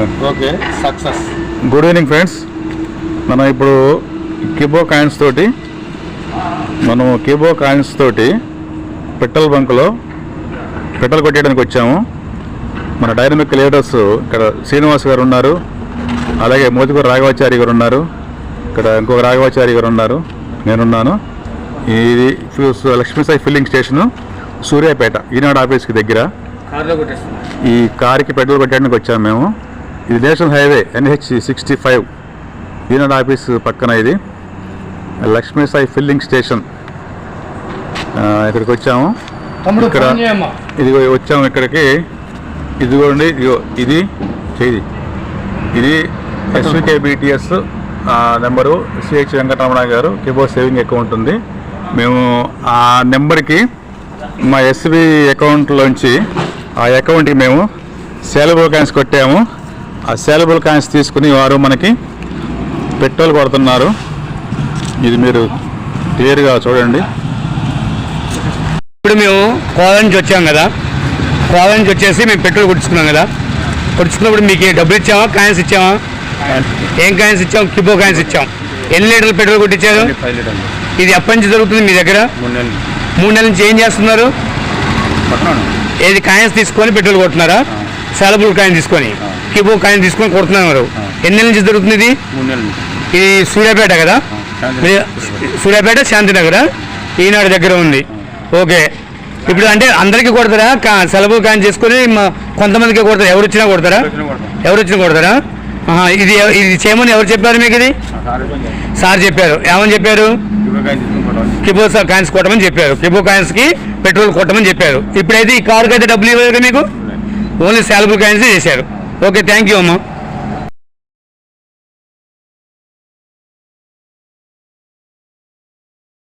Okay success good evening friends మనం ఇప్పుడు Kibo coins తోటి మనం కిబో కాయిన్స్ తోటి పెట్రోల్ బంక్లో పెట్రోల్ కొట్టేయడానికి వచ్చాము. మన డైనమిక్ లీడర్స్ ఇక్కడ శ్రీనివాస్ గారు ఉన్నారు. అలాగే మోతికూరు రాఘవాచారి గారు ఉన్నారు. ఇక్కడ ఇంకొక రాఘవాచారి గారు ఉన్నారు. నేనున్నాను. ఇది ఫిల్స్- లక్ష్మీసాయి ఫిల్లింగ్ స్టేషను సూర్యాపేట ఈనాడు ఆఫీస్కి దగ్గర. ఈ కార్కి పెట్రోల్ కొట్టడానికి వచ్చాము మేము. ఇది national highway NH sixty five. Eenadu office పక్కన ఇది. Lakshmi Sai filling station. ఇక్కడికి వచ్చాము. ఇక్కడ- ఇదిగో వచ్చాము ఇక్కడికి. ఇదిగోండి ఇదిగో ఇది చేయి. ఇది SVK BTS number CH Venkataramana garu Kibo saving account ఉంది. మేము ఆ నెంబర్కి మా ఎస్బి అకౌంట్లోంచి ఆ అకౌంట్కి మేము సేలబుల్ కాయిన్స్ కొట్టాము. ఆ సేలబుల్ కాయిన్స్ తీసుకుని వారు మనకి పెట్రోల్ కొడుతున్నారు. ఇది మీరు క్లియర్గా చూడండి. ఇప్పుడు మేము కోదా నుంచి వచ్చాం కదా. కోదా నుంచి వచ్చేసి మేము పెట్రోల్ కొట్టించుకున్నాం కదా. కొట్టించుకున్నప్పుడు మీకు డబ్బులు ఇచ్చామా కాయిన్స్ ఇచ్చామా ఏం కాయిన్స్ ఇచ్చాం కిబో కాయిన్స్ ఇచ్చాం. ఎన్ని లీటర్లు పెట్రోల్ కొట్టించారు? ఇది ఎప్పటి నుంచి జరుగుతుంది మీ దగ్గర? మూడు నెలలు. నుంచి ఏం చేస్తున్నారు? ఏది కాయిన్స్ తీసుకొని పెట్రోల్ కొడుతున్నారా? సెలబుల్ కాయిన్ తీసుకొని. కిబో కాయిన్ తీసుకొని కొడుతున్నారు ఎన్ని నెలల నుంచి జరుగుతుంది ఇది ఇది సూర్యాపేట కదా? సూర్యాపేట శాంతినగర్ ఈనాడు దగ్గర ఉంది. ఓకే. ఇప్పుడు అంటే అందరికీ కొడతారా? కా- సెలవు కాన్ చేసుకొని కొంతమందికి కొడతారా? ఎవరు వచ్చినా కొడతారా. ఎవరు వచ్చినా కొడతారా? ఇది ఇది చేయమని ఎవరు చెప్పారు మీకు ఇది? సార్ చెప్పారు. ఏమని చెప్పారు? కిబో సార్ కాయిన్స్ కొట్టమని చెప్పారు. కిబో కాయిన్స్కి పెట్రోల్ కొట్టమని చెప్పారు. ఇప్పుడైతే ఈ కారుకి అయితే డబ్బులు ఇవ్వలేదు మీకు? ఓన్లీ శాలబుల్ కాయిన్స్ చేశారు. ఓకే థ్యాంక్ యూ అమ్మా.